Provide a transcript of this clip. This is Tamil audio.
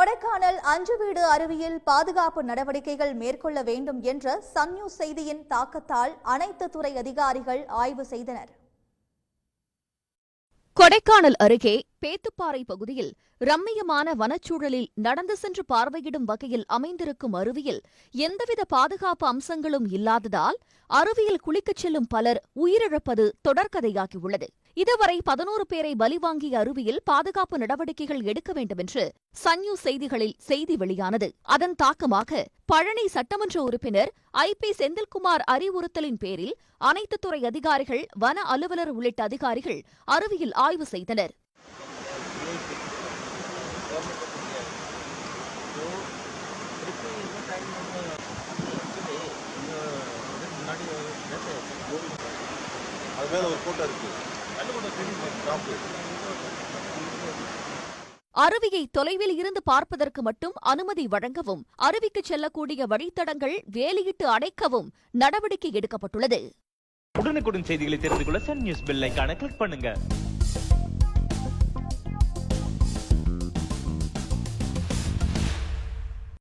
கொடைக்கானல் அஞ்சு வீடு அருவியில் பாதுகாப்பு நடவடிக்கைகள் மேற்கொள்ள வேண்டும் என்ற சன்நியூஸ் செய்தியின் தாக்கத்தால் அனைத்து துறை அதிகாரிகள் ஆய்வு செய்தனர். கொடைக்கானல் அருகே பேத்துப்பாறை பகுதியில் ரம்மியமான வனச்சூழலில் நடந்து சென்று பார்வையிடும் வகையில் அமைந்திருக்கும் அருவியில் எந்தவித பாதுகாப்பு அம்சங்களும் இல்லாததால் அருவியில் குளிக்கச் செல்லும் பலர் உயிரிழப்பது தொடர்கதையாகியுள்ளது. இதுவரை பதினோரு பேரை பலிவாங்கிய அருவியில் பாதுகாப்பு நடவடிக்கைகள் எடுக்க வேண்டுமென்று என்று சன்யூ செய்திகளில் செய்தி வெளியானது. அதன் தாக்கமாக பழனி சட்டமன்ற உறுப்பினர் ஐ பி செந்தில்குமார் அறிவுறுத்தலின் பேரில் அனைத்து துறை அதிகாரிகள் வன அலுவலர் உள்ளிட்ட அதிகாரிகள் அருவியில் ஆய்வு செய்தனர். அது மேல ஒரு போட்டோ இருக்கு. அருவியை தொலைவில் இருந்து பார்ப்பதற்கு மட்டும் அனுமதி வழங்கவும் அருவிக்கு செல்லக்கூடிய வழித்தடங்கள் வேலியிட்டு அடைக்கவும் நடவடிக்கை எடுக்கப்பட்டுள்ளது. உடனுக்குடன் செய்திகளை தெரிந்து கொள்ள சன் நியூஸ் பெல் கிளிக் பண்ணுங்க.